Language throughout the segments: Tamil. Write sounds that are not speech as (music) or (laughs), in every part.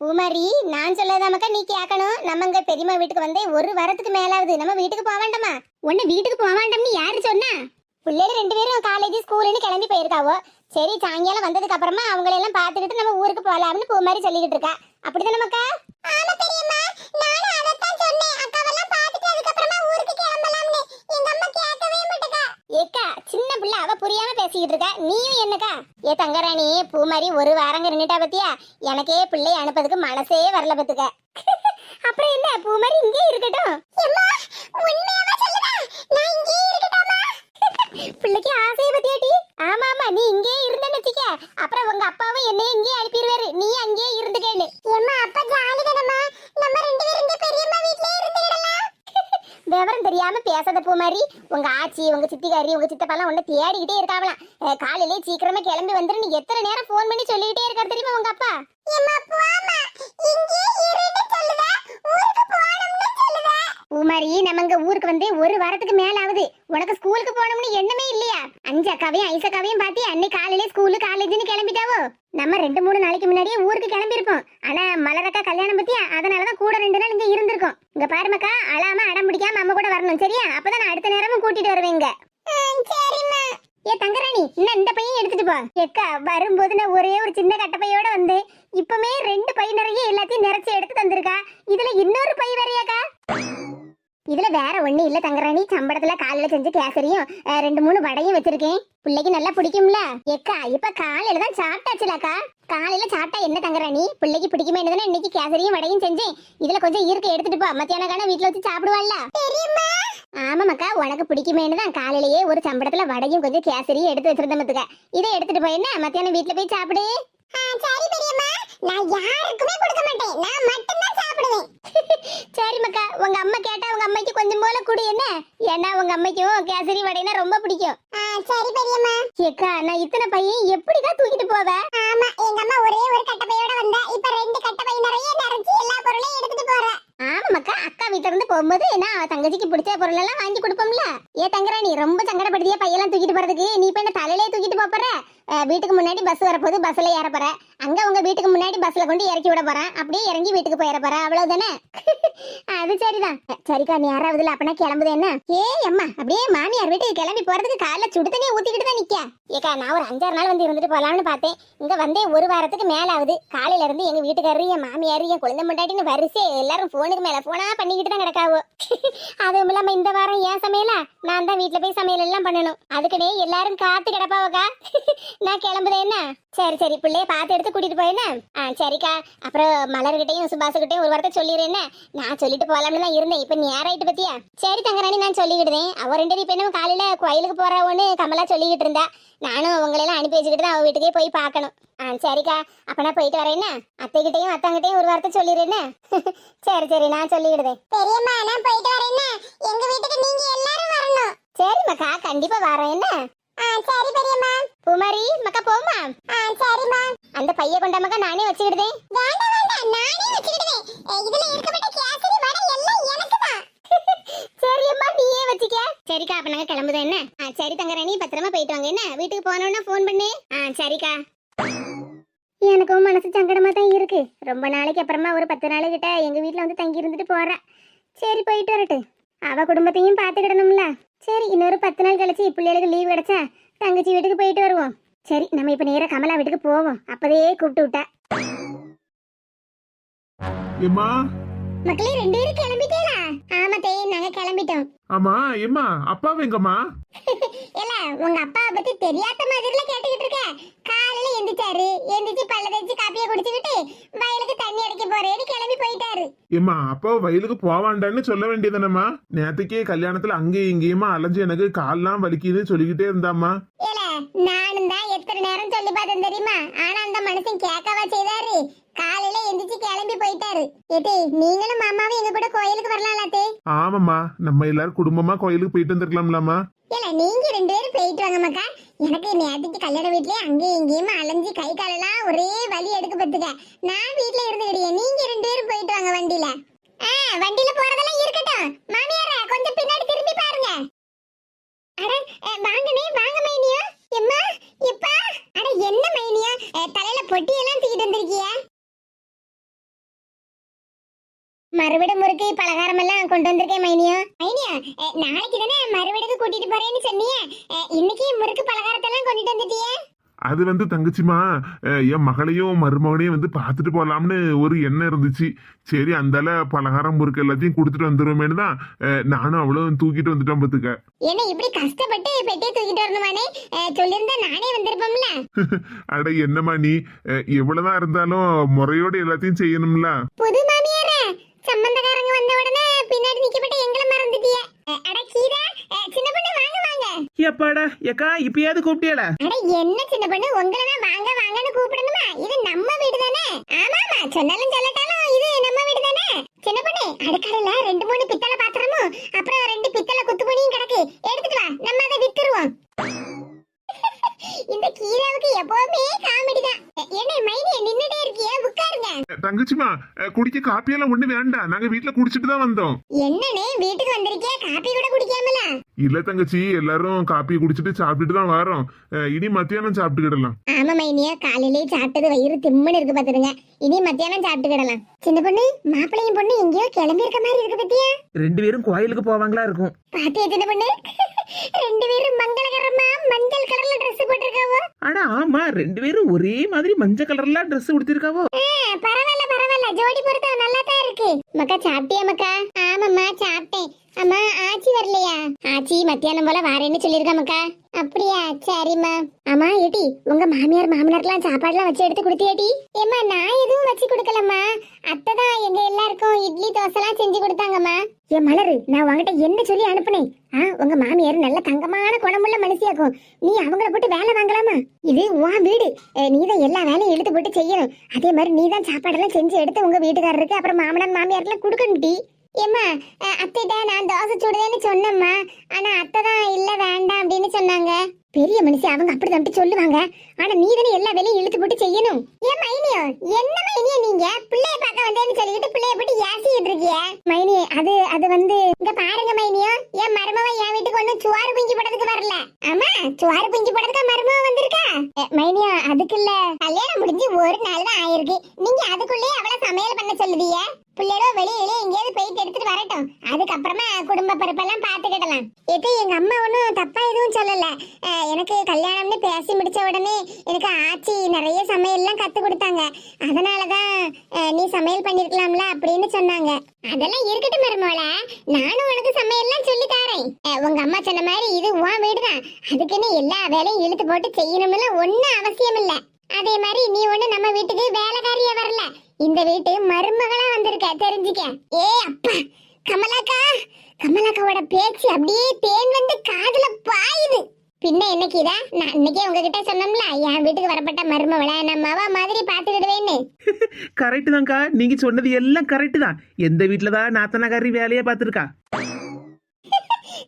பூமாரி நான் சொல்லதாமக்கா நீ கேட்கணும் நம்ம இங்க பெரியம்மா வீட்டுக்கு வந்து ஒரு வாரத்துக்கு மேலாவது. நம்ம வீட்டுக்கு போக வேண்டாமா? உன்ன வீட்டுக்கு போக வேண்டாம்னு யாரு சொன்னா? பிள்ளைகள் ரெண்டு பேரும் காலேஜ் ஸ்கூல்னு கிளம்பி போயிருக்காவோ? சரி சாயங்காலம் வந்ததுக்கு அப்புறமா அவங்கள எல்லாம் பார்த்துக்கிட்டு நம்ம ஊருக்கு போலாம்னு பூமாரி சொல்லிக்கிட்டு இருக்கா. அப்படிதானே மக்கா? ஆமா பெரியம்மா நானும் அதத்தான் சொன்னேன். அக்காவெல்லாம் பார்த்துட்டு அதுக்கு அப்புறமா ஊருக்கு கிளம்பலாம்னு. எங்க அம்மா கேட்கவே ஏக்கா சின்ன பிள்ளை அவ புரியாம பேசிக்கிட்டு இருக்கா. நீயும் என்னக்கா? ஏ தங்கராணி பூ மாதிரி ஒரு வாரங்க இருந்துட்டா பத்தியா? எனக்கே பிள்ளை அனுப்பதுக்கு மனசே வரல பத்துக்க. (laughs) அப்புறம் என்ன பூ மாதிரி இங்கே இருக்கட்டும்? (laughs) பிள்ளைக்கு ஆசையை பத்தியாட்டி ஆமா ஆமா நீ இங்கே இருந்தேன்னு வச்சுக்க. அப்புறம் உங்க அப்பாவும் என்னையே இங்கே அனுப்பிடுவாரு. நீ அங்கேயே இருந்து இல்லாம பேசாத பூ மாதிரி உங்க ஆச்சி உங்க சித்திகாரி உங்க சித்தப்பாலாம் உன்னை தேடிக்கிட்டே இருக்காவலாம். அஹ் காலையிலே சீக்கிரமா கிளம்பி வந்துரு நீ எத்தனை நேரம் ஃபோன் பண்ணி சொல்லிக்கிட்டே இருக்காரு தெரியுமா உங்க அப்பா? பூமாரி நம்ம இங்க ஊருக்கு வந்து ஒரு வாரத்துக்கு மேல ஆகுது உனக்கு ஸ்கூலுக்கு போகணும்னு எண்ணமே இல்லையா? அஞ்சு அக்காவையும் ஐசு அக்காவையும் பார்த்து அன்னைக்கு காலையிலே ஸ்கூலு காலேஜ்னு கிளம்பிட்டாவோ? நம்ம ரெண்டு மூணு நாளைக்கு முன்னாடியே ஊருக்கு கிளம்பி இருப்போம் ஆனா மலரக்கா கல்யாணம் பத்தியா அதனாலதான் கூட ரெண்டு நாள் இங்க இருந்திருக்கோம். இங்க பாருமக்கா அழாம அடம் பிடிக்காம நம்ம கூட வரணும் சரியா? அப்பதான் நான் அடுத்த நேரமும் கூட்டிட்டு சரிம்மா. ஏ தங்கராணி இன்னும் இந்த பையன் எடுத்துட்டு போ. எக்கா வரும்போது நான் ஒரே ஒரு சின்ன கட்டப்பையோட வந்தேன் இப்பமே ரெண்டு பை நிறைய எல்லாத்தையும் நிறைச்சு எடுத்து தந்திருக்கா. இதுல இன்னொரு பை வேறையாக்கா? இதுல வேற ஒண்ணு இல்ல தங்கராணி சம்பளத்துல காலையில செஞ்ச கேசரியும் அஹ், ரெண்டு மூணு வடையும் வச்சிருக்கேன். பிள்ளைக்கு நல்லா பிடிக்கும்ல? எக்கா இப்ப காலையில தான் சாப்பிட்டாச்சுலக்கா. காலையில சாப்பிட்டா என்ன தங்கராணி பிள்ளைக்கு பிடிக்குமே என்னதானே இன்னைக்கு கேசரியும் வடையும் செஞ்சேன். இதுல கொஞ்சம் இருக்க எடுத்துட்டு போ. மத்தியானம் காண வீட்டுல வச்சு சாப்பிடுவாள்ல. ஆமாமாக்கா உனக்கு பிடிக்குமேனு தான் காலையிலேயே ஒரு சம்பளத்துல வடையும் கொஞ்சம் கேசரியும் எடுத்து வச்சிருந்தேன் மத்துக்க இதை எடுத்துட்டு போய் என்ன? மத்தியானம் வீட்டுல போய் சாப்பிடு. சரி பெரியம்மா. நான் யாருக்குமே கொடுக்க மாட்டேன். நான் மட்டும் தான் சாப்பிடுவேன். (laughs) சரி மக்கா உங்க அம்மா கேட்டா உங்க அம்மைக்கு கொஞ்சம் போல குடு என்ன? ஏன்னா உங்க அம்மைக்கும் கேசரி வடைனா ரொம்ப பிடிக்கும். சரி பெரியம்மா. ஏக்கா நான் இத்தனை பையன் எப்படிக்கா தூக்கிட்டு போவ? ஆமா எங்க அம்மா ஒரே ஒரு கட்ட பையோட வந்தா இப்ப ரெண்டு கட்ட பை நிறைய நிறைச்சு எல்லா பொருளையும் எடுத்துட்டு போறேன் ஆமா மக்கா அக்கா வீட்ல இருந்து போகும்போது அவ தங்கச்சிக்கு பிடிச்ச பொருள் எல்லாம் வாங்கி கொடுப்போம்ல? ஏ தங்கராணி ரொம்ப சங்கடப்படுத்தியா பையெல்லாம் தூக்கிட்டு போறதுக்கு. நீ இப்ப என்ன தலையிலே தூக்கிட்டு போற? வீட்டுக்கு முன்னாடி பஸ் வரப்போது பஸ்ல ஏற போற. அங்க உங்க வீட்டுக்கு முன்னாடி பஸ்ல கொண்டு இறக்கி விட போறேன். அப்படியே இறங்கி வீட்டுக்கு போயிட போற அவ்வளவுதானே? அது சரிதான். சரிக்கா நீ யாராவதுல அப்பனா கிளம்புது என்ன? ஏ அம்மா அப்படியே மாமியார் வீட்டுக்கு கிளம்பி போறதுக்கு காலைல சுடு தண்ணியை ஊத்திக்கிட்டு தான் நிக்க ஏக்கா நான் ஒரு அஞ்சாறு நாள் வந்து இருந்துட்டு போலாம்னு பார்த்தேன். இங்க வந்தே ஒரு வாரத்துக்கு மேல ஆகுது காலையில இருந்து எங்க வீட்டுக்காரரு என் மாமியார் என் குழந்தை முண்டாட்டின்னு வரிசை எல்லாரும் போனுக்கு மேல போனா பண்ணிக்கிட்டு தான் கிடக்காவோ. அதுவும் இல்லாம இந்த வாரம் ஏன் சமையலா? நான் தான் வீட்டுல போய் சமையல் எல்லாம் பண்ணணும். அதுக்குனே எல்லாரும் காத்து கிடப்பாவக்கா. நான் கிளம்புதேன்னா என்ன? சரி சரி பிள்ளைய பார்த்து எடுத்து கூட்டிட்டு போயின ஆ சரிக்கா. அப்புறம் மலர்கிட்டையும் சுபாசுகிட்டையும் ஒரு வார்த்தை சொல்லிடுறேன் நான் சொல்லிட்டு போலாம்னு தான் இருந்தேன். இப்ப நேராயிட்டு பத்தியா? சரி தங்கராணி நான் சொல்லிக்கிட்டேன் அவ ரெண்டு பேரும் இப்ப என்ன காலையில கோயிலுக்கு போறவன்னு கமலா சொல்லிக்கிட்டு இருந்தா. நானும் அவங்களெல்லாம் அனுப்பி வச்சுக்கிட்டு தான் அவ வீட்டுக்கே போய் பார்க்கணும். ஆ சரிக்கா. அப்ப நான் போயிட்டு வரேன்னு. அத்தைகிட்டையும் அத்தாங்கிட்டையும் ஒரு வார்த்தை சொல்லிடுறேன்னு. (laughs) சரி சரி நான் சொல்லிடுதேன் பெரியம்மா நான் போயிட்டு வரேன்னு. எங்க வீட்டுக்கு நீங்க எல்லாரும் வரணும். சரி மக்கா கண்டிப்பா வரேன். என்ன? சரி பெரியம்மா. பூமாரி மக்கா போமா சரிம்மா. அந்த பைய கொண்ட மக்கா நானே வச்சுக்கிடுதேன் வேண்டாம் வேண்டாம். நானே வச்சுக்கிடுவேன் இதுல இருக்கப்பட்ட கேசரி வடை எல்லாம் எனக்கு தான் சரி அம்மா நீயே வச்சுக்க. சரிக்கா அப்ப நாங்க கிளம்புதோம் என்ன? ஆ, சரி தங்கராணி பத்திரமா போயிட்டு வாங்க. என்ன வீட்டுக்கு போனோம்னா ஃபோன் பண்ணு. ஆ சரிக்கா. எனக்கும் மனசு சங்கடமா தான் இருக்கு. ரொம்ப நாளைக்கு அப்புறமா ஒரு பத்து நாள் கிட்ட எங்க வீட்ல வந்து தங்கி இருந்துட்டு போறா. சரி போயிட்டு வரட்டு. அவ குடும்பத்தையும் பாத்துக்கிடணும்ல சரி இன்னொரு பத்து நாள் கழிச்சு பிள்ளைகளுக்கு லீவ் கிடைச்சா தங்கச்சி வீட்டுக்கு போயிட்டு வருவோம். சரி நம்ம இப்ப நேரா கமலா வீட்டுக்கு போவோம். அப்பதே கூப்பிட்டு விட்டா. ஏம்மா? மக்களே ரெண்டு பேரும் கிளம்பிட்டேலா? ஆமா தே நாங்க கிளம்பிட்டோம். ஆமா ஏம்மா அப்பாவை எங்கம்மா? (laughs) இல்ல உங்க அப்பாவை பத்தி தெரியாத மாதிரில கேட்டுக்கிட்டு இருக்க. எந்திரிச்சாரு. எந்திரிச்சு பல்ல தேய்ச்சி காப்பியை குடிச்சுக்கிட்டு வயலுக்கு தண்ணி அடிக்க போறேன்னு கிளம்பி போயிட்டாரு. ஏம்மா அப்பா வயலுக்கு போவாண்டான்னு சொல்ல வேண்டியதானம்மா நேத்துக்கே கல்யாணத்துல அங்கேயும் இங்கேயுமா அலைஞ்சு எனக்கு கால்லாம் வலிக்குதுன்னு சொல்லிக்கிட்டே இருந்தாம்மா. இல்ல நானும் தான் எத்தனை நேரம் சொல்லி பார்த்தேன் தெரியுமா? ஆனா அந்த மனுஷன் கேட்கவா செய்தாரு. காலையில எந்திரிச்சு கிளம்பி போயிட்டாரு. ஏதே நீங்களும் மாமாவும் எங்க கூட கோயிலுக்கு வரலாம்லாத்தே. ஆமாம்மா நம்ம எல்லாரும் குடும்பமா கோயிலுக்கு போயிட்டு வந்திருக்கலாம்லாமா இல்ல நீங்க ரெண்டு பேரும் போயிட்டு வாங்க மக்கா. எனக்கு நேற்றுக்கு கல்யாண வீட்லயே அங்கேயும் இங்கேயும் அலைஞ்சு கை காலெல்லாம் ஒரே வலி எடுக்க பத்துக்க நான் வீட்ல இருந்துக்கிட்டே நீங்க ரெண்டு பேரும் போயிட்டு வாங்க வண்டியில. ஆ வண்டியில போறதெல்லாம் இருக்கட்டும். மாமியாரா கொஞ்சம் பின்னாடி திரும்பி பாருங்க. அட வாங்கனே வாங்க மைனியா. எம்மா எப்பா. அட என்ன மைனியா? அஹ், பொட்டியெல்லாம் தூக்கிட்டு வந்திருக்கியா. மறுவிட முறுக்கு பலகாரம் எல்லாம் கொண்டு வந்திருக்கேன் மைனியா. மைனியா நாளைக்கு தானே மறுவிடுக்கு கூட்டிட்டு போறேன்னு சொன்னியே. இன்னைக்கு முறுக்கு பலகாரத்தை எல்லாம் கொண்டுட்டு வந்துட்டியே? அது வந்து தங்கச்சிமா என் மகளையும் மருமகனையும் வந்து பார்த்துட்டு போலாம்னு ஒரு எண்ணம் இருந்துச்சு. சரி அந்தால பலகாரம் முறுக்கு எல்லாத்தையும் கொடுத்துட்டு வந்துருவேன்னு தான் நானும் அவளும் தூக்கிட்டு வந்துட்டோம் பத்துக்க என்ன இப்படி கஷ்டப்பட்டு பெட்டியை தூக்கிட்டு வரணுமானே? சொல்லியிருந்தா நானே வந்திருப்போம்ல. அட என்னம்மா நீ? எவ்வளவுதான் இருந்தாலும் முறையோட எல்லாத்தையும் செய்யணும்ல. புது மாமியார சம்பந்தக்காரங்க வந்த உடனே பின்னாடி நிக்கப்பட்ட எங்களை மறந்துட்டிய. அட கீதா சின்ன பொண்ணு வாங்க வாங்க. எப்பாடா ஏக்கா இப்பயாவது கூப்பிட்டியாடா? அட என்ன சின்ன பொண்ணு? உங்களை தான் வாங்க வாங்கன்னு கூப்பிடணுமா? இது நம்ம வீடு தானே? ஆமாமா சொன்னாலும் சொல்லட்டாலும் இது நம்ம வீடு தானே? சின்ன பொண்ணு அடுக்கடையில ரெண்டு மூணு பித்தளை பாத்திரமும் அப்புறம் ரெண்டு பித்தளை குத்துப்பொடியும் கிடக்கு. எடுத்துட்டு வா நம்ம அதை வித்துருவோம். இந்த கீழாவுக்கு எப்பவுமே காமெடி தான். என்ன மைனி நின்னுட்டே இருக்கிய உட்காருங்க. தங்கச்சிமா குடிக்க காப்பியெல்லாம் ஒண்ணு வேண்டாம். நாங்க வீட்டுல குடிச்சிட்டு தான் வந்தோம். என்னனே வீட்டுக்கு வந்திருக்கியா? காப்பி கூட குடிக்காமல? இல்ல தங்கச்சி எல்லாரும் காப்பி குடிச்சிட்டு சாப்பிட்டுட்டு தான் வரோம். இனி மத்தியானம் சாப்பிட்டுக்கிடலாம். ஆமா மைனியா காலையிலேயே சாப்பிட்டது வயிறு திம்முன்னு இருக்கு பாத்துருங்க இனி மத்தியானம் சாப்பிட்டுக்கிடலாம் சின்ன பொண்ணு மாப்பிள்ளையும் பொண்ணு எங்கேயோ கிளம்பி இருக்க மாதிரி இருக்கு பத்தியா? ரெண்டு பேரும் கோயிலுக்கு போவாங்களா இருக்கும். பாத்தியா சின்ன பொண்ணு? ரெண்டு பேரும் மங்களகரமா மஞ்சள் கலர்ல Dress போட்டிருக்காவோ? ஆமா ரெண்டு பேரும் ஒரே மாதிரி மஞ்சள் கலர்ல ட்ரெஸ் உடுத்திருக்காவோ? பரவாயில்ல பரவாயில்ல. ஜோடி பொருத்தம் நல்லா தான் இருக்கு. மக்கா சாப்பிட்டியா மக்கா? ஆமாம்மா சாப்பிட்டேன். அம்மா ஆச்சி வரலையா? ஆச்சி மத்தியானம் போல வாரேன்னு சொல்லியிருக்கா அப்படியா? சரிம்மா. அம்மா ஏடி உங்க மாமியார் மாமனார்லாம் சாப்பாடுலாம் வச்சு எடுத்து கொடுத்தியாடி ஏம்மா நான் எதுவும் வச்சு கொடுக்கலம்மா. அத்தை தான் எங்க எல்லாருக்கும் இட்லி தோசைலாம் செஞ்சு கொடுத்தாங்கம்மா. ஏன் மலரு நான் உங்ககிட்ட என்ன சொல்லி அனுப்புனேன்? ஆ உங்க மாமியார் நல்ல தங்கமான குணமுள்ள மனுஷியாக்கும். நீ அவங்கள போட்டு வேலை வாங்கலாமா? இது உன் வீடு. நீ தான் எல்லா வேலையும் எடுத்து போட்டு செய்யணும். அதே மாதிரி நீதான் சாப்பாடெல்லாம் செஞ்சு எடுத்து உங்க வீட்டுக்காரருக்கு அப்புறம் மாமனார் மாமியாருக்குலாம் கொடுக்கணும்டி ஏம்மா அஹ், அத்தைட்ட நான் தோசை சுடுதேன்னு சொன்னேம்மா. ஆனா அத்தை தான் இல்ல வேண்டாம் அப்படின்னு சொன்னாங்க. பெரிய மனுஷி அவங்க அப்படி தம்பிட்டு சொல்லுவாங்க. ஆனா நீ தானே எல்லா வேலையும் இழுத்து போட்டு செய்யணும். ஏன் மைனியோ என்ன மைனியோ நீங்க பிள்ளைய பார்க்க வந்தேன்னு சொல்லிட்டு பிள்ளைய போட்டு ஏசிட்டு இருக்கிய மைனி அது அது வந்து இங்க பாருங்க மைனியோ என் மருமவன் என் வீட்டுக்கு ஒண்ணும் சுவாறு பிஞ்சு போடுறதுக்கு வரல ஆமா சுவாறு பிஞ்சு போடுறதுக்கு மருமவன் வந்திருக்கா அஹ், மைனியோ அதுக்கு இல்ல கல்யாணம் முடிஞ்சு ஒரு நாள் தான் ஆயிருக்கு நீங்க அதுக்குள்ளே அவளை சமையல் பண்ண சொல்லுதீங்க பிள்ளைகளோ வெளியில எங்கேயாவது போயிட்டு எடுத்துட்டு வரட்டும் அதுக்கப்புறமா குடும்ப பொறுப்பெல்லாம் பாத்துக்கிடலாம் இது எங்க அம்மா ஒன்றும் தப்பா எதுவும் சொல்லல அஹ், எனக்கு கல்யாணம்னு பேசி முடிச்ச உடனே எனக்கு ஆச்சி நிறைய சமையல்லாம் கத்து கொடுத்தாங்க அதனாலதான் அஹ், நீ சமையல் பண்ணிருக்கலாம்ல அப்படின்னு சொன்னாங்க அதெல்லாம் இருக்கட்டும் மருமோள நானும் உனக்கு சமையல்லாம் சொல்லி தரேன் அஹ், உங்க அம்மா சொன்ன மாதிரி இது உன் வீடுதான் அதுக்குன்னு எல்லா வேலையும் இழுத்து போட்டு செய்யணும்ல ஒன்னும் அவசியம் இல்ல அதே மாதிரி நீ ஒண்ணு நம்ம வீட்டுக்கு வேலைக்காரியா வரல. இந்த வீட்டு மருமகளா வந்திருக்க தெரிஞ்சுக்க. ஏ அப்பா கமலாக்கா கமலாக்காவோட பேச்சு அப்படியே தேன் வந்து காதுல பாயுது. பின்ன என்னைக்குதா நான் அன்னைக்கே உங்ககிட்ட சொன்னோம்ல என் வீட்டுக்கு வரப்பட்ட மருமவளை நம்ம அவ மாதிரி பாத்துக்கிடுவேன்னு கரெக்ட் (laughs) தான்க்கா. நீங்க சொன்னது எல்லாம் கரெக்ட் தான். எந்த வீட்டுல தான் நாத்தனகாரி வேலையை பார்த்திருக்கா?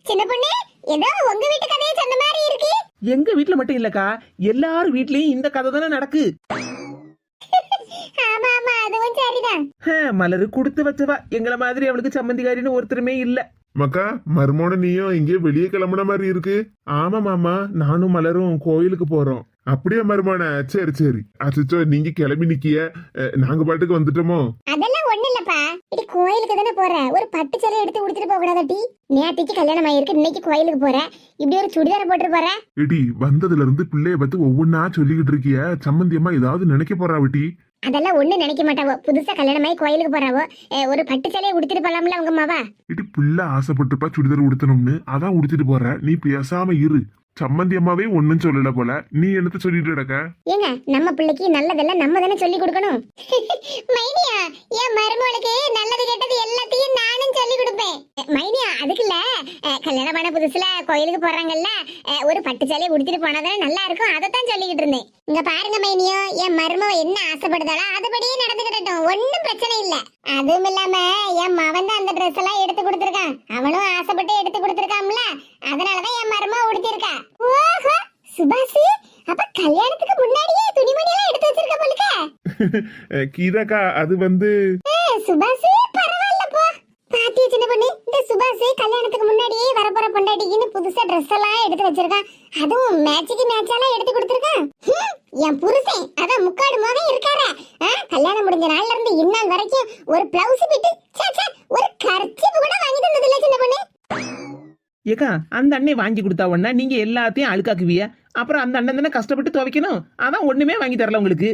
சின்ன பொண்ணு ஏதோ உங்க வீட்டு கதையை சொன்ன மாதிரி இருக்கு. எங்க வீட்டுல மட்டும் இல்லக்கா எல்லார் வீட்லயும் இந்த கதை தானே நடக்கு. (laughs) ஆமா ஆமா அதுவும் சரிதான். ஹே, மலரு கொடுத்து வச்சவா. எங்கள மாதிரி அவளுக்கு சம்மந்திகாரின்னு ஒருத்தருமே இல்ல. மக்கா மருமோன நீயும் எங்கேயோ வெளியே கிளம்புன மாதிரி இருக்கு. ஆமா மாமா நானும் மலரும் கோயிலுக்கு போறோம். அப்படியே மருமோன சரி சரி. அச்சோ நீங்க கிளம்பி நிக்கிய. நாங்க பாட்டுக்கு வந்துட்டோமோ? அதெல்லாம் ஒண்ணு இல்லப்பா. இது கோயிலுக்கு தானே போற. ஒரு பட்டு சேலை எடுத்து உடுத்துட்டு போக கூடாதாட்டி நேத்திக்கு கல்யாணம் ஆயிருக்கு இன்னைக்கு கோயிலுக்கு போற. இப்படி ஒரு சுடிதார போட்டு போற? எடி வந்ததுல இருந்து பிள்ளைய பத்தி ஒவ்வொன்னா சொல்லிக்கிட்டு இருக்கிய. சம்மந்தியம்மா ஏதாவது நினைக்க போறா விட்டி அதெல்லாம் ஒண்ணு நினைக்க மாட்டாவோ. புதுசா கல்யாணம் ஆகி கோயிலுக்கு போறாவோ. ஒரு பட்டு சேலையை உடுத்துட்டு போலாம்ல உங்க அம்மாவா? இடி பிள்ளை ஆசைப்பட்டிருப்பா சுடிதார் உடுத்தணும்னு. அதான் உடுத்திட்டு போற. நீ பேசாம இரு. சம்மந்தி அம்மாவே ஒன்னும் சொல்லல போல. நீ என்னத்த சொல்லிட்டு இருக்க ஏங்க நம்ம பிள்ளைக்கு நல்லதெல்லாம் நம்ம தானே சொல்லி கொடுக்கணும். மைனியா என் மருமகளுக்கு நல்லது கெட்டது எல்லாத்தையும் நானும் சொல்லி கொடுப்பேன். மைனியா அதுக்கு இல்ல. கல்யாணம் பண்ண புதுசுல கோயிலுக்கு போறாங்கல்ல. ஒரு பட்டு சேலையை உடுத்திட்டு போனாதானே நல்லா இருக்கும். அதைத்தான் சொல்லிக்கிட்டு இருந்தேன். இங்க பாருங்க மைனியோ என் மருமவ என்ன ஆசைப்படுதாளோ அதுபடியே நடந்துகிட்டோம் ஒன்னும் பிரச்சனை இல்ல. அதுவும் இல்லாம என் மவன் தான் அந்த ட்ரெஸ் எல்லாம் எடுத்து கொடுத்துருக்கான். அவனும் ஆசைப்பட்டு எடுத்து கொடுத்துருக்கான்ல. அதனாலதான் என் மருமவ உடுத்திருக்கா ஓஹோ சுபாஷ் அப்ப கல்யாணத்துக்கு முன்னாடியே துணிமணி எல்லாம் எடுத்து வச்சிருக்க போலுக்க? (laughs) கீதாக்கா அது வந்து சுபாஷ் பரவாயில்ல போ. பாத்தியா சின்ன பொண்ணு? இந்த சுபாஷ் கல்யாணத்துக்கு முன்னாடியே வரப்போற பொண்டாட்டிக்குன்னு புதுசா ட்ரெஸ் எல்லாம் எடுத்து வச்சிருக்கான் அதுவும் மேட்சுக்கு மேட்சாலாம் எடுத்து கொடுத்துருக்கான் என் புருஷன் அதான் முக்காடு மோகம் இருக்காரு. கல்யாணம் முடிஞ்ச நாள்ல இருந்து இந்நாள் வரைக்கும் ஒரு பிளவுஸ் பிட்டு ஒரு கர்ச்சிப்பு கூட வாங்கி தந்தது இல்ல சின்ன பொண்ணு. ஏக்கா அந்த அண்ணே வாங்கி கொடுத்தா உடனே நீங்க எல்லாத்தையும் அழுக்காக்குவிய? அப்புறம் அந்த அண்ணன் தானே கஷ்டப்பட்டு துவைக்கணும்? அதான் ஒண்ணுமே வாங்கி தரல உங்களுக்கு.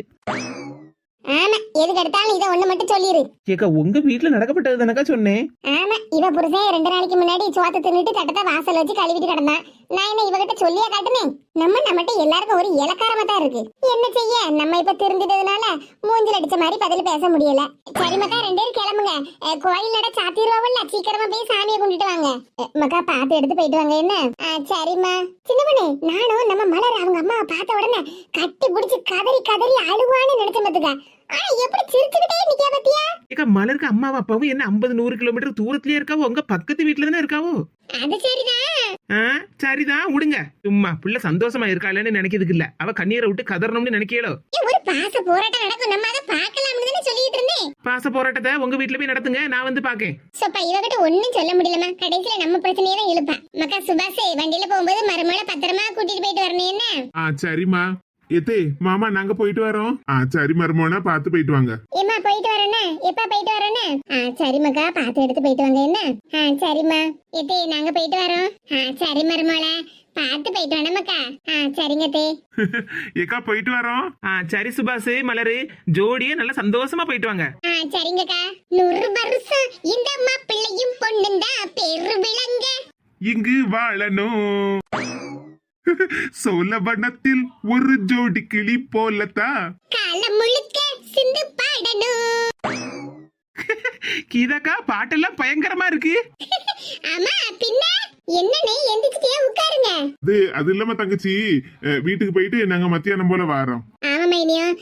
ஆமா எதுக்கு எடுத்தாலும் இதை ஒண்ணு மட்டும் சொல்லிரு. ஏக்கா உங்க வீட்டுல நடக்கப்பட்டது தானக்கா சொன்னேன். ஆமா இவ புருஷன் ரெண்டு நாளைக்கு முன்னாடி சோத்தை தின்னுட்டு தட்டத்தை வாசல் வச்சு கழுவிட்டு கிடந்தான். நான் என்ன இவகிட்ட சொல்லியா காட்டுனேன்? நம்ம நம்மகிட்ட எல்லாருக்கும் ஒரு இலக்காரமா தான் இருக்கு. என்ன செய்ய? நம்ம இப்ப திருந்திட்டதுனால மூஞ்சில் அடிச்ச மாதிரி பதில் பேச முடியல. சரி மக்கா ரெண்டு பேரும் கிளம்புங்க. கோயில் நட சாத்திடுவாங்கல்ல சீக்கிரமா போய் சாமியை கும்பிட்டுட்டு வாங்க. மக்கா பார்த்து எடுத்து போயிட்டு வாங்க என்ன? சரிம்மா. சின்ன நானும் நம்ம மலர் அவங்க அம்மா பார்த்த உடனே கட்டி பிடிச்சி கதறி கதறி அழுவான்னு நினைச்சேன் பாத்துக்க எப்படி சிரிச்சுக்கிட்டே நிக்கா பத்தியா? ஏக்கா மலருக்கு அம்மாவும் அப்பாவும் என்ன ஐம்பது நூறு கிலோமீட்டர் தூரத்திலேயே இருக்காவோ? உங்க பக்கத்து வீட்டுல தானே இருக்காவோ? அது சரிதான் ஆ, சரிதான் விடுங்க சும்மா பிள்ளை சந்தோஷமா இருக்காளன்னு நினைக்கிறதுக்கு இல்ல. அவ கண்ணீரை விட்டு கதறணும்னு நினைக்கலோ ஒரு பாச போராட்டம் நடக்கும். நம்ம அதை பார்க்கலாம்னு தானே சொல்லிட்டு இருந்தேன். பாச போராட்டத்தை உங்க வீட்டுல போய் நடத்துங்க. நான் வந்து பாக்கேன் சோப்பா இவகிட்ட ஒண்ணும் சொல்ல முடியலமா கடைசியில நம்ம பிரச்சனையே தான் இழுப்பா மக்கா சுபாஷ் வண்டியில போகும்போது மறுமலை பத்திரமா கூட்டிட்டு போயிட்டு வரணும் என்ன? ஆ சரிம்மா. எத்தே மாமா நாங்க போயிட்டு வரோம். ஆ சரி மருமோனா பார்த்து போயிட்டு வாங்க. ஏம்மா போயிட்டு வரேன்னு எப்ப போயிட்டு வரேன்னு ஆ சரி மக்கா பார்த்து எடுத்து போயிட்டு வாங்க என்ன? ஆ சரிம்மா. எத்தே நாங்க போயிட்டு வரோம். ஆ சரி மருமலை பார்த்து போயிட்டு வரணும் மக்கா ஆ சரிங்க தே (laughs) ஏக்கா போயிட்டு வரோம். ஆ சரி சுபாஷ் மலரு ஜோடியே நல்லா சந்தோஷமா போயிட்டு வாங்க. ஆ சரிங்கக்கா நூறு வருஷம் இந்த மாப்பிள்ளையும் பொண்ணுந்தா பெரு விளங்க இங்கு வாழணும். சோழவனத்தில் ஒரு ஜோடி கிளி போலத்தான் கீதாக்கா பாட்டெல்லாம் பயங்கரமா இருக்கு. ஆமா பின்ன? என்னனே எந்திரிச்சிட்டே உட்காருங்க. அது அது இல்லாம தங்கச்சி வீட்டுக்கு போயிட்டு நாங்க மத்தியானம் போல வாரோம் ஆமா மைனியும்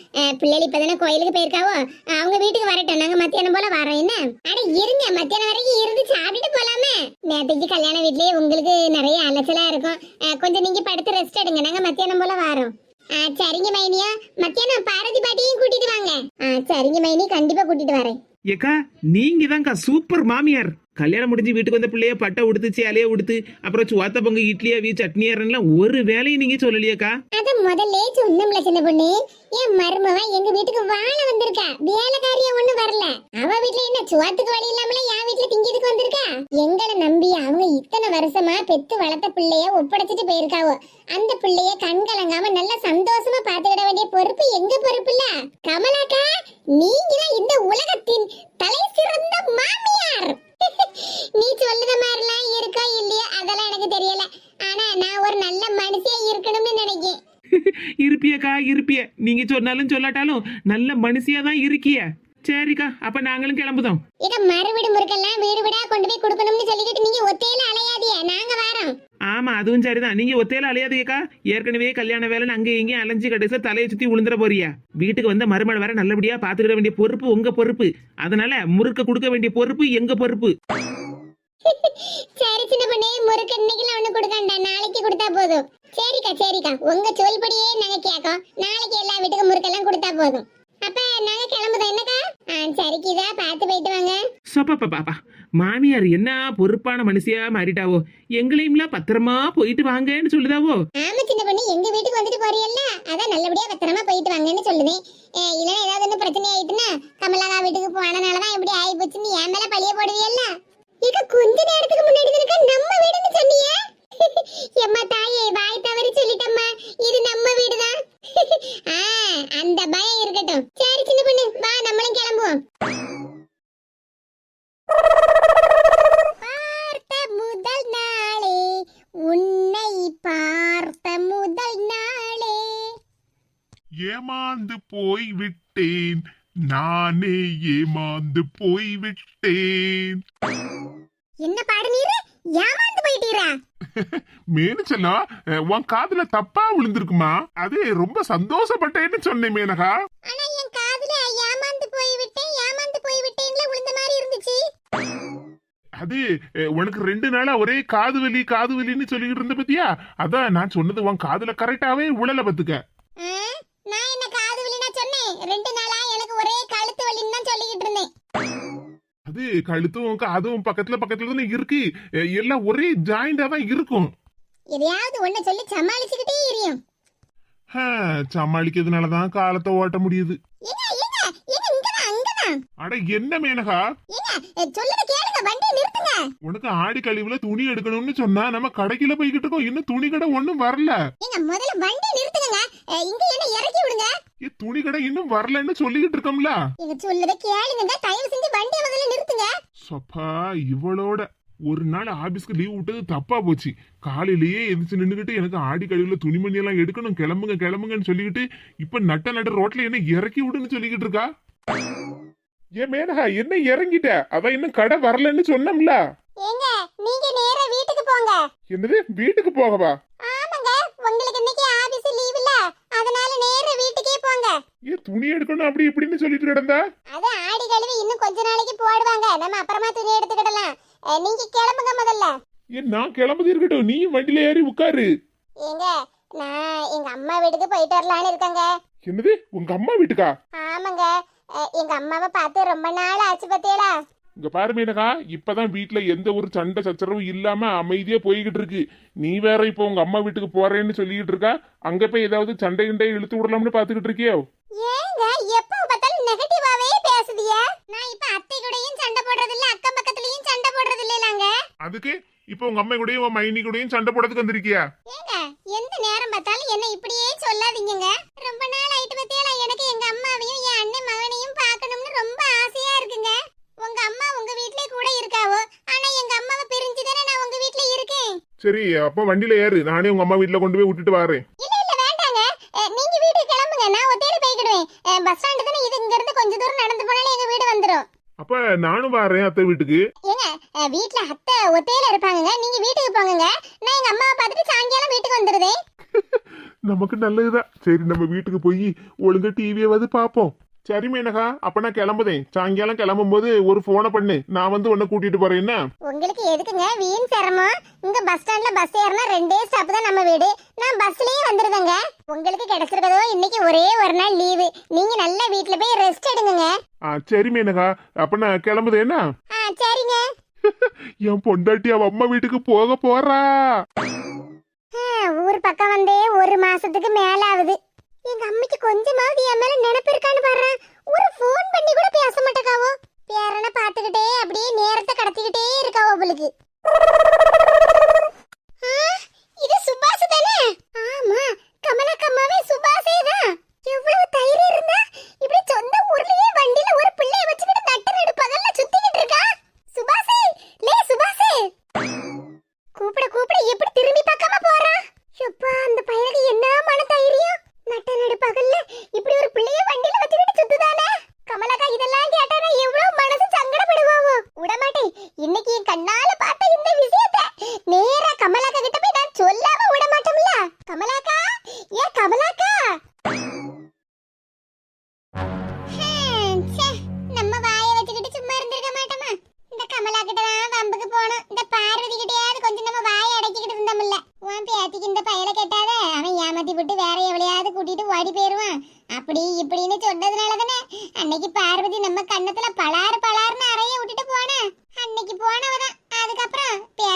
பிள்ளைகள் இப்பதானே கோயிலுக்கு போயிருக்காவோ? அவங்க வீட்டுக்கு வரட்டும். நாங்க மத்தியானம் போல வரோம் என்ன? அட இருங்க. மத்தியானம் வரைக்கும் இருந்து சாப்பிட்டுட்டு போலாமே. நேற்றுக்கு கல்யாண வீட்லயே உங்களுக்கு நிறைய அலைச்சலா இருக்கும். கொஞ்சம் நீங்க படுத்து ரெஸ்ட் எடுங்க. நாங்க மத்தியானம் போல வரோம் ஆ, சரிங்க மைனியா. மத்தியானம் பாரதி பாட்டியும் கூட்டிட்டு வாங்க. ஆ, சரிங்க மைனி. கண்டிப்பா கூட்டிட்டு வரேன். ஏக்கா நீங்க தான்க்கா சூப்பர் மாமியார். கல்யாணம் முடிஞ்சு வீட்டுக்கு வந்த பிள்ளைய பட்டை உடுத்து சேலைய உடுத்து அப்புறம் சுவாத்த பொங்க இட்லியா வீ சட்னியாரெல்லாம் ஒரு வேலையும் நீங்க சொல்லலையாக்கா. அது முதல்ல சொன்னோம்ல சின்ன பொண்ணு. என் மருமவ எங்க வீட்டுக்கு வாழ வந்திருக்கா. வேலைக்காரிய ஒண்ணு வரல. அவ வீட்ல என்ன சுவாத்துக்கு வழி இல்லாமல என் வீட்ல திங்கிறதுக்கு வந்திருக்கா? எங்களை நம்பி அவங்க இத்தனை வருஷமா பெத்து வளர்த்த பிள்ளைய ஒப்படைச்சிட்டு போயிருக்காவோ. அந்த பிள்ளைய கண் கலங்காம நல்லா சந்தோஷமா பாத்துக்கிட வேண்டிய பொறுப்பு எங்க பொறுப்பு இல்ல? கமலாக்கா நீங்க இந்த உலகத்தின் தலை சிறந்த மாமியார். நீ சொல்லுத மாதிரிலாம் இருக்கா இல்லையா? அதெல்லாம் எனக்கு தெரியல. ஆனா நான் ஒரு நல்ல மனுஷியா இருக்கணும்னு நினைக்கிறேன் இருப்பியக்கா இருப்பிய. நீங்க சொன்னாலும் சொல்லாட்டாலும் நல்ல மனுஷியா தான் இருக்கிய. சரிக்கா அப்ப நாங்களும் கிளம்புதோம். இத மறுவீடு முறுக்கெல்லாம் வீடு வீடா கொண்டு போய் கொடுக்கணும்னு சொல்லிட்டு நீங்க ஒத்தையில அலையாதிய நாங்க வரோம். ஆமா அதுவும் சரிதான். நீங்க ஒத்தையில அலையாதீங்கக்கா. ஏற்கனவே கல்யாண வேலை அங்க இங்கேயும் அலைஞ்சு கடைசியா தலையை சுத்தி உளுந்துற போறியா? வீட்டுக்கு வந்த மருமகள் வர நல்லபடியா பாத்துக்கிட வேண்டிய பொறுப்பு உங்க பொறுப்பு. அதனால முறுக்க கொடுக்க வேண்டிய பொறுப்பு எங்க பொறுப்பு? சரி சின்ன பண்ணே முறுக்கு இன்னைக்குலாம் ஒண்ணு கொடுக்கண்டா. நாளைக்கு கொடுத்தா போதும். சரிக்கா சரிக்கா. உங்க சொல்படியே நாங்க கேட்கோம் நாளைக்கு எல்லா வீட்டுக்கும் முறுக்கெல்லாம் கொடுத்தா போதும். அப்ப நாங்க கிளம்புதோம் என்னக்கா ஆ சரிக்கு இதா பார்த்து போயிட்டு வாங்க. சப்பா பாப்பா மாமியார் என்ன பொறுப்பான மனுஷியா மாறிட்டாவோ? எங்களையும்லாம் பத்திரமா போயிட்டு வாங்கன்னு சொல்லுதாவோ? ஆமா சின்ன பொண்ணு எங்க வீட்டுக்கு வந்துட்டு போறியல்ல? அதான் நல்லபடியா பத்திரமா போயிட்டு வாங்கன்னு சொல்லுவேன் இல்லைன்னா ஏதாவது ஒண்ணு பிரச்சனை ஆயிட்டுன்னா கமலாக்கா வீட்டுக்கு போனனாலதான் இப்படி ஆகி போச்சுன்னு என் மேல பழிய போடுவியல்ல? இக்க கொஞ்ச நேரத்துக்கு முன்னாடி இருக்க நம்ம வீடுன்னு சொன்னியே? (laughs) எம்மா தாயே வாய் தவறி சொல்லிட்டம்மா. இது நம்ம வீடுதான். (laughs) அந்த பயம் இருக்கட்டும். சரி சின்ன பொண்ணு வா நம்மளும் கிளம்புவோம். பார்த்த முதல் நாளே உன்னை பார்த்த முதல் நாளே. ஏமாந்து போய் விட்டேன் நானே ஏமாந்து போய் விட்டேன் என்ன பாடு நீரு? ஏமாந்து போயிட்டீரா? மேனச்செல்லாம் உன் காதுல தப்பா விழுந்திருக்குமா? அது ரொம்ப சந்தோஷப்பட்டேன்னு சொன்னேன் மேனகா. ஆனா என் காதுல ஏமாந்து போய் விட்டேன் ஏமாந்து போய் விட்டேன்ல விழுந்த மாதிரி இருந்துச்சு. அது உனக்கு ரெண்டு நாளா ஒரே காது வலி காது வலின்னு சொல்லிக்கிட்டு இருந்த பத்தியா? அதான் நான் சொன்னது உன் காதுல கரெக்டாவே உழல பத்துக்க. கழுத்தும் காதும் பக்கத்துல பக்கத்துல தானே இருக்கு. எல்லாம் ஒரே ஜாயிண்டா தான் இருக்கும் எதையாவது ஒண்ணு சொல்லி சமாளிச்சுக்கிட்டே எரியும் சமாளிக்கிறதுனாலதான் காலத்தை ஓட்ட முடியுது ஏங்க ஏங்க ஏங்க இங்கதான் அங்கதான் அட என்ன மேனகா? சொல்லத கேளுங்க நிறுத்துங்க. உனக்கு ஆடி கழிவுல துணி எடுக்கணும்னு சொன்னா நம்ம கடைக்குள்ள போய்கிட்டு இருக்கோம். இன்னும் துணி கடை ஒண்ணும் வரல. ஏங்க முதல்ல வண்டியை நிறுத்துங்க இங்க என்ன இறக்கி விடுங்க? ஏ துணி கடை இன்னும் வரலன்னு சொல்லிக்கிட்டு இருக்கோம்ல. நீங்க சொல்லத கேளுங்க தயவு செஞ்சு வண்டியை முதல்ல நிறுத்துங்க. சப்பா இவளோட ஒரு நாள் ஆபீஸ்க்கு லீவ் விட்டது தப்பா போச்சு. காலையிலேயே எந்திரிச்சு நின்னுகிட்டு எனக்கு ஆடி கழிவுல துணிமணி எல்லாம் எடுக்கணும் கிளம்புங்க கிளம்புங்கன்னு சொல்லிக்கிட்டு இப்ப நட்ட நட்ட ரோட்ல என்ன இறக்கி விடுன்னு சொல்லிக்கிட்டு இருக்கா? ஏன் மேனகா என்ன இறங்கிட்ட? அவ இன்னும் கடை வரலன்னு சொன்னோம்ல. ஏங்க நீங்க நேரா வீட்டுக்கு போங்க. என்னது? வீட்டுக்கு போகவா? ஆமாங்க உங்களுக்கு இன்னைக்கு ஆபீஸ் லீவ் இல்ல. அதனால நேரா வீட்டுக்கே போங்க. ஏன் துணி எடுக்கணும் அப்படி இப்படின்னு சொல்லிட்டு கிடந்தா? அது ஆடி கழுவி இன்னும் கொஞ்ச நாளைக்கு போடுவாங்க. நம்ம அப்புறமா துணி எடுத்துக்கிடலாம். நீங்க கிளம்புங்க முதல்ல. ஏன் நான் கிளம்புது இருக்கட்டும். நீயும் வண்டியில ஏறி உட்காரு. ஏங்க நான் எங்க அம்மா வீட்டுக்கு போயிட்டு வரலான்னு இருக்கேங்க. என்னது? உங்க அம்மா வீட்டுக்கா? ஆமாங்க. எங்க அம்மாவை பார்த்து ரொம்ப நாள் ஆச்சு பத்தியலா? இங்க பாரு மீனகா இப்பதான் வீட்ல எந்த ஒரு சண்டை சச்சரவும் இல்லாம அமைதியா போய்கிட்டு இருக்கு. நீ வேற இப்போ உங்க அம்மா வீட்டுக்கு போறேன்னு சொல்லிக்கிட்டு இருக்கா? அங்க போய் ஏதாவது சண்டை கிண்டை இழுத்து விடலாம்னு பாத்துக்கிட்டு இருக்கியோ? ஏங்க எப்ப பார்த்தாலும் நெகட்டிவாவே பேசுதிய? நான் இப்ப அத்தை கூடயும் சண்டை போடுறது இல்ல அக்கம் பக்கத்துலயும் சண்டை போடுறது இல்லலாங்க அதுக்கு இப்போ உங்க அம்மா கூடயும் உன் மைனி கூடயும் சண்டை போடுறதுக்கு வந்திருக்கியா? ஏங்க எந்த நேரம் பார்த்தாலும் என்ன இப்படியே சொல்லாதீங்கங்க. ரொம்ப நாள் ஆயிட்டு பத்தியலா எனக்கு எங்க அம்மாவையும் என் அண்ணன் மகனையும் பார்க்கணும்னு ரொம்ப ஆசையா இருக்குங்க. உங்க அம்மா உங்க வீட்லயே கூட இருக்காவோ? ஆனா எங்க அம்மாவை பிரிஞ்சு தானே நான் உங்க வீட்ல இருக்கேன். சரி அப்போ வண்டியில ஏறு. நானே உங்க அம்மா வீட்டுல கொண்டு போய் விட்டுட்டு வரேன். இல்ல இல்ல வேண்டாங்க. அஹ், நீங்க வீட்டுக்கு கிளம்புங்க. நான் ஒத்தையில போய்க்கிடுவேன். பஸ் ஸ்டாண்டு தானே இது இங்க இருந்து கொஞ்ச தூரம் நடந்து போனாலே எங்க வீடு வந்துரும். அப்ப நானும் வரேன் அத்தை வீட்டுக்கு. ஏங்க வீட்ல அத்தை ஒத்தையில இருப்பாங்கங்க. நீங்க வீட்டுக்கு போங்கங்க. நான் எங்க அம்மாவை பார்த்துட்டு சாயங்காலம் வீட்டுக்கு வந்துருதேன் நமக்கு நல்லதுதான். சரி நம்ம வீட்டுக்கு போய் ஒழுங்கா டிவியாவது பாப்போம் சரி மேனகா அப்ப நான் கிளம்புதேன் சாயங்காலம் கிளம்பும் போது ஒரு போனை பண்ணு. நான் வந்து உன்னை கூட்டிட்டு போறேன் என்ன? உங்களுக்கு எதுக்குங்க? வீண் சிரமம். இங்க பஸ் ஸ்டாண்ட்ல பஸ் ஏறினா ரெண்டே ஸ்டாப் தான் நம்ம வீடு. நான் பஸ்லயே வந்துருதேங்க உங்களுக்கு கிடைச்சிருக்கதோ இன்னைக்கு ஒரே ஒரு நாள் லீவு நீங்க நல்லா வீட்ல போய் ரெஸ்ட் எடுங்க ஆ சரி மேனகா. அப்ப நான் கிளம்புதேன் என்ன? ஆ சரிங்க. (laughs) என் பொண்டாட்டி அவ அம்மா வீட்டுக்கு போக போறா. ஊர் பக்கம் வந்தே ஒரு மாசத்துக்கு மேல ஆகுது எங்க அம்மிக்கு கொஞ்சமாவது என் மேல நினைப்பு இருக்கான்னு பாரு ஒரு ஃபோன் பண்ணி கூட பேச மாட்டேக்காவோ? பேரனை பார்த்துக்கிட்டே அப்படியே நேரத்தை கடத்திக்கிட்டே இருக்காவோ அவளுக்கு. இது சுபாஷ் தானே? ஆமா கமலக்கம்மாவே சுபாஷே தான். எவ்வளவு தைரியம் இருந்தா இப்படி சொந்த ஊர்லயே வண்டியில ஒரு பிள்ளை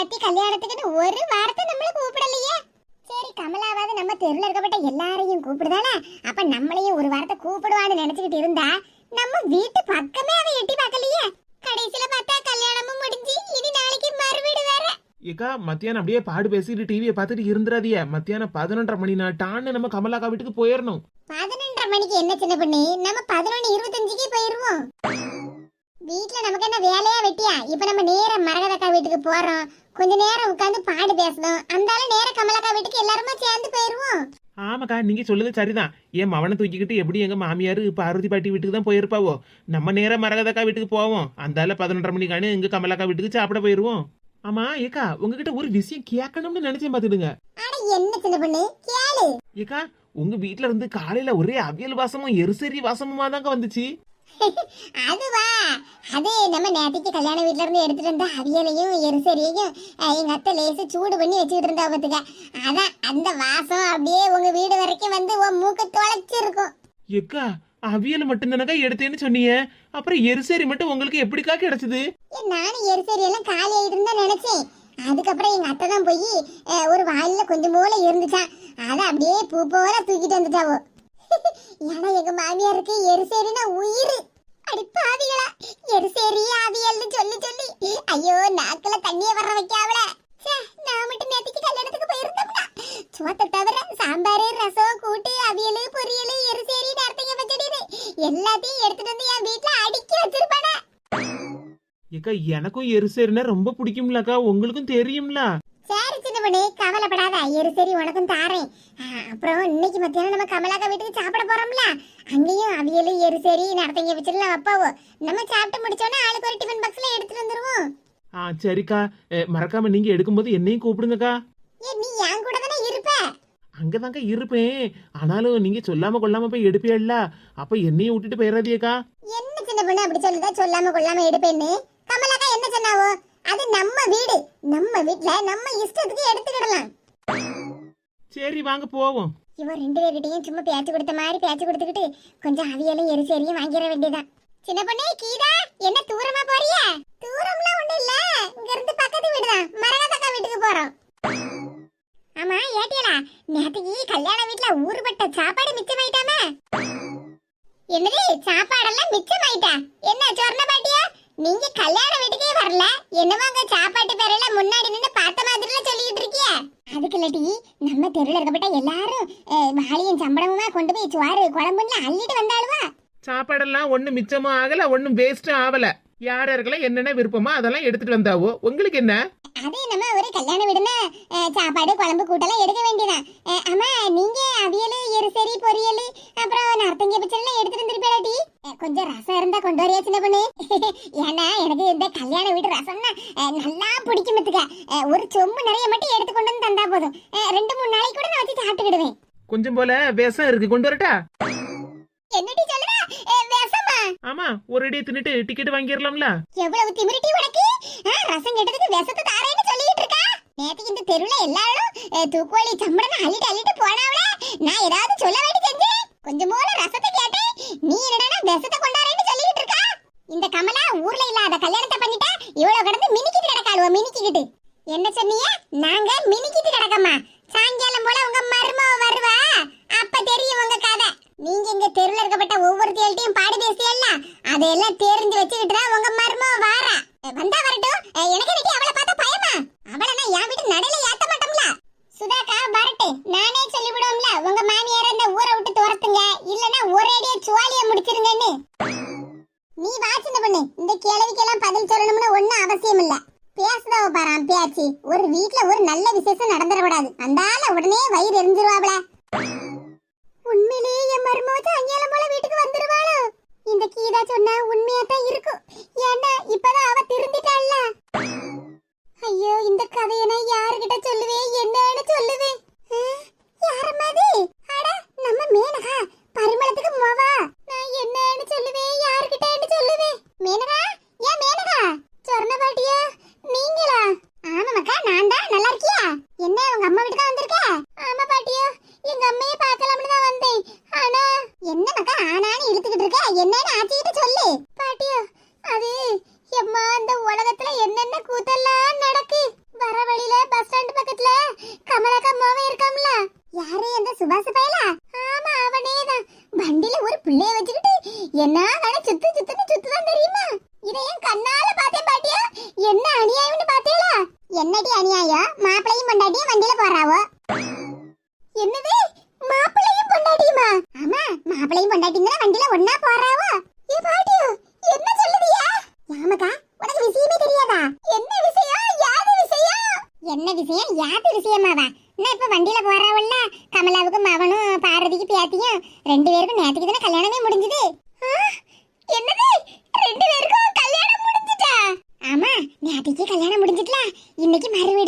பேத்தி கல்யாணத்துக்குன்னு ஒரு வாரத்தை நம்மள கூப்பிடலையே. சரி கமலாவாவது நம்ம தெருல இருக்கப்பட்ட எல்லாரையும் கூப்பிடுதானே? அப்ப நம்மளையும் ஒரு வாரத்தை கூப்பிடுவான்னு நினைச்சுக்கிட்டு இருந்தா நம்ம வீட்டு பக்கமே அவன் எட்டி பார்க்கலையே. கடைசியில பார்த்தா கல்யாணமும் முடிஞ்சு இனி நாளைக்கு மறுவீடு வேற. ஏக்கா மத்தியானம் அப்படியே பாடு பேசிட்டு டிவியை பார்த்துட்டு இருந்துடாதிய மத்தியானம் பதினொன்றரை மணி நாட்டான்னு நம்ம கமலாக்கா வீட்டுக்கு போயிடணும் பதினொன்றரை மணிக்கு என்ன சின்ன பண்ணி? நம்ம பதினொன்னு இருபத்தஞ்சுக்கே போயிருவோம் வீட்ல நமக்கு என்ன வேலையா வெட்டியா? இப்ப நம்ம நேரா மரகதக்கா வீட்டுக்கு போறோம். கொஞ்ச நேரம் உட்கார்ந்து பாடு பேசணும். அந்தால நேர கமலக்கா வீட்டுக்கு எல்லாருமே சேர்ந்து போயிருவோம். ஆமாக்கா நீங்க சொல்லுது சரிதான். என் மவனை தூக்கிக்கிட்டு எப்படி எங்க மாமியார் பார்வதி பாட்டி வீட்டுக்கு தான் போயிருப்பாவோ? நம்ம நேரா மரகதக்கா வீட்டுக்கு போவோம். அந்தால பதினொன்றரை மணிக்கானு எங்க கமலாக்கா வீட்டுக்கு சாப்பிட போயிருவோம். ஆமா ஏக்கா உங்ககிட்ட ஒரு விஷயம் கேட்கணும்னு நினைச்சேன் பாத்துடுங்க என்ன சின்ன பண்ணு? கேளு. ஏக்கா உங்க வீட்ல இருந்து காலையில ஒரே அவியல் வாசமும் எரிசரி வாசமுமா தாங்க வந்துச்சு. (laughs) அதுவா? அது நம்ம நேத்திக்கு கல்யாண வீட்ல இருந்து எடுத்துட்டு வந்த அவியலையும் எரிசரியையும் எங்க அத்தை லேசு சூடு பண்ணி வச்சுக்கிட்டு இருந்தா பாத்துக்க. அதான் அந்த வாசம் அப்படியே உங்க வீடு வரைக்கும் வந்து உன் மூக்க தொலைச்சிருக்கும். ஏக்கா அவியல் மட்டும்தானக்கா எடுத்தேன்னு சொன்னீங்க? அப்புறம் எரிசரி மட்டும் உங்களுக்கு எப்படிக்கா கிடைச்சது? நானும் எரிசரி எல்லாம் காலி ஆயிட்டு நினைச்சேன். அதுக்கப்புறம் எங்க அத்தை தான் போய் ஒரு வாயில கொஞ்சம் போல இருந்துச்சான் அதை அப்படியே பூ போல தூக்கிட்டு வந்துட்டாவோ. ஏன்னா எங்க மாமியாருக்கு எரிசேரினா உயிர். அடி பாவி எரிசேரி அவியல்னு சொல்லி சொல்லி. ஐயோ நாக்குல தண்ணிய வர வைக்காவல நான் மட்டும் நேத்திக்கு கல்யாணத்துக்கு போயிருந்தோம்னா. சோத்தை தவிர சாம்பார் ரசம் கூட்டு அவியல் பொரியல் எரிசேரி நடத்தங்க பச்சடின்னு எல்லாத்தையும் எடுத்துட்டு வந்து என் வீட்டுல அடுக்கி வச்சிருப்பானே ஏக்கா எனக்கும் எரிசேரினா ரொம்ப பிடிக்கும்லக்கா. உங்களுக்கும் தெரியும்ல. பண்ணி கவலைப்படாத எரிசேரி உனக்கும் தாரேன். அப்புறம் இன்னைக்கு மத்தியானம் நம்ம கமலாக்கா வீட்டுக்கு சாப்பிட போறோம்ல? அங்கேயும் அவியல் எரிசேரி நடத்தங்க வச்சிடலாம் வைப்பாவோ நம்ம சாப்பிட்டு முடிச்சோன்னா ஆளுக்கு ஒரு டிஃபன் பாக்ஸ்ல எடுத்துட்டு வந்துருவோம். ஆ சரிக்கா. மறக்காம நீங்க எடுக்கும்போது என்னையும் கூப்பிடுங்கக்கா. ஏ நீ என் கூட தானே இருப்ப? அங்கதாங்க இருப்பேன். ஆனாலும் நீங்க சொல்லாம கொள்ளாம போய் எடுப்பீல்ல அப்ப என்னையும் விட்டுட்டு போயிடாதியக்கா என்ன சின்ன பொண்ணு அப்படி சொல்லுதா? சொல்லாம கொள்ளாம எடுப்பேன்னு. கமலாக்கா என்ன சொன்னாவோ? அது நம்ம வீடு. நம்ம வீட்ல நம்ம இஷ்டத்துக்கு எடுத்துக்கிடலாம். சரி வாங்க போவோம். இவன் ரெண்டு பேர்கிட்டயும் சும்மா பேச்சு கொடுத்த மாதிரி பேச்சு கொடுத்துக்கிட்டு கொஞ்சம் அவியலும் எரிசேரியும் வாங்கிட வேண்டியதான் சின்ன பொண்ணே கீதா என்ன தூரமா போறிய? தூரம்லாம் ஒண்ணும் இல்ல. இங்க இருந்து பக்கத்து வீடுதான். மரகதக்கா வீட்டுக்கு போறோம். ஆமா ஏட்டியலா? நேத்துக்கு கல்யாண வீட்ல ஊறுபட்ட சாப்பாடு மிச்சமாயிட்டாமே. என்னது சாப்பாடெல்லாம் மிச்சமாயிட்டா? என்ன சொர்ண பாட்டியா? நீங்க கல்யாண வீட்டுக்கே வரல என்னவோ அங்க சாப்பாட்டு பேரையில முன்னாடி நின்னு பார்த்த மாதிரிலாம் சொல்லிட்டு இருக்கிய அதுக்கு இல்லாட்டி நம்ம தெருவில் இருக்கப்பட்ட எல்லாரும் அஹ், வாளியும் சம்பளமுமா கொண்டு போய் சோறு குழம்புன்னு அள்ளிட்டு வந்தாளுவா ஒண்ணும் மிச்சமும் ஆகல ஒண்ணும் வேஸ்டும் ஆகல யார் யாருக்கெல்லாம் என்னென்ன விருப்பமோ அதெல்லாம் எடுத்துட்டு வந்தாவோ உங்களுக்கு என்ன? அது நம்ம ஒரு கல்யாண வீடுனா சாப்பாடு குழம்பு கூட்டெல்லாம் எடுக்க வேண்டியதான் அம்மா நீங்க அவியல் எரிசரி பொரியல் அப்புறம் நரத்தங்க பச்செல்லாம் எடுத்துட்டு வந்திருப்பேலாட்டி அஹ், கொஞ்சம் ரசம் இருந்தா கொண்டு வரையா சின்ன பொண்ணு? (laughs) ஏன்னா எனக்கு இந்த கல்யாண வீடு ரசம்னா நல்லா பிடிக்கும் பத்துக்க. ஒரு சொம்பு நிறைய மட்டும் எடுத்து கொண்டு வந்து தந்தா போதும். ரெண்டு மூணு நாளைக்கு கூட நான் வச்சு சாப்பிட்டுக்கிடுவேன். கொஞ்சம் போல விஷம் இருக்கு கொண்டு வரட்டா? என்னடி விஷமா ஆமா ஒரு அடியை தின்னுட்டு டிக்கெட் வாங்கிடலாம்ல. எவ்வளவு திமிரிட்டி உனக்கு? ரசம் கெட்டதுக்கு விஷத்தை தாரேன்னு சொல்லிட்டு இருக்கா? நேத்துக்கு இந்த தெருல எல்லாரும் தூக்குவலி தூக்குவாளி சம்பளம் அள்ளிட்டு அள்ளிட்டு போனாவளே நான் ஏதாவது சொல்ல வேண்டி செஞ்சேன்? கொஞ்சம் போல ரசத்தை கேட்டேன். நீ என்னடா விஷத்தை கொண்டாரேன்னு சொல்லிட்டு இருக்கா? இந்த கமலா ஊர்ல இல்லாத கல்யாணத்தை பண்ணிட்டா இவ்வளவு கடந்து மினிக்கிட்டு கிடக்காளுவ மினிக்கிட்டு என்ன சொன்னீங்க நாங்க மினிக்கிட்டு கிடக்கம்மா சாயங்காலம் போல உங்க மருமவ வருவா? அப்ப தெரியும் உங்க கதை. நீங்க இங்க தெருல இருக்கப்பட்ட ஒவ்வொரு தேல்ட்டையும் பாடி பேசியல்ல அதெல்லாம் தெரிஞ்சு வச்சுக்கிட்டு உங்க மர்மம் வாரா. வந்தா வரட்டும். எனக்கு இன்னைக்கு அவளை பார்த்தா பயமா? அவளை நான் என் வீட்டு நடையில ஏத்த மாட்டோம்ல சுதாக்கா வரட்டு நானே சொல்லிவிடுவோம்ல உங்க மாமியார் இந்த ஊரை விட்டு துரத்துங்க இல்லனா ஒரேடியா சுவாலிய முடிச்சிருங்கன்னு நீ வாசிந்த பண்ணு இந்த கேள்விக்கெல்லாம் பதில் சொல்லணும்னு ஒண்ணும் அவசியம் இல்ல பேசுதவ பாராம் பேச்சு ஒரு வீட்ல ஒரு நல்ல விசேஷம் நடந்துடக்கூடாது அந்தால உடனே வயிறு எரிஞ்சிருவாப்ல உண்மையிலேயே என் மருமக சாயங்காலம் போல வீட்டுக்கு வந்துருவாளோ இந்த கீதா சொன்னா உண்மையா தான் இருக்கும் ஏன்னா இப்பதான் அவ திருந்திட்டாள்ல ஐயோ இந்த கதையை நான் யாருகிட்ட சொல்லுவேன் என்னன்னு சொல்லுவேன் யாரம்மா அது அட நம்ம மேனகா பரிமளத்துக்கு மொவா நான் என்னன்னு சொல்லுவேன் யாருகிட்டன்னு சொல்லுவேன் மேனகா ஏன் மேனகா சொர்ண பாட்டியா நீங்களா ஆமாக்கா நான் தான் நல்லா இருக்கியா என்ன உங்க அம்மா வீட்டுக்கு வந்திருக்க ஆமா பாட்டியா எங்க அம்மையை பார்க்கலாம்னு தான் வந்தேன் ஆனா என்ன மக்கா ஆனான்னு இழுத்துக்கிட்டு இருக்க என்னன்னு ஆச்சிக்கிட்டு சொல்லு பாட்டியா அது எம்மா இந்த உலகத்துல என்னென்ன கூத்தெல்லாம் நடக்கு வர வழியில பஸ் ஸ்டாண்ட் பக்கத்துல கமலாக்கா மாவன் இருக்காம்ல யாரு அந்த சுபாஷ் பயலா ஆமா அவனே தான் வண்டியில ஒரு பிள்ளைய வச்சுக்கிட்டு என்ன வேணா சுத்து சுத்துன்னு சுத்துதான் தெரியுமா இதை என் கண்ணால பார்த்தேன் பாட்டியா என்ன அநியாயம்னு பாத்தீங்களா என்னடி அநியாயம் மாப்பிளையும் பொண்டாட்டியும் வண்டியில போறாவோ என்னது மாப்பிளையும் பொண்டாட்டியுமா ஆமா மாப்பிளையும் பொண்டாட்டியும் தான் வண்டியில ஒண்ணா போறாவோ ஏ பாட்டியோ என்ன சொல்லுதியா யாமக்கா உனக்கு விஷயமே தெரியாதா என்ன விஷயம் யாது விஷயம் என்ன விஷயம் யாது விஷயமாவா நான் இப்ப வண்டியில போறாவல்ல கமலாவுக்கும் மவனும் பார்வதிக்கு பேத்தியும் ரெண்டு பேருக்கும் நேத்துக்கு தானே கல்யாணமே முடிஞ்சது என்னது ரெண்டு பேருக்கும் கல்யாணம் முடிஞ்சுட்டா ஆமா நேத்திக்கு கல்யாணம் முடிஞ்சிட்டல இன்னைக்கு மறுவீடு.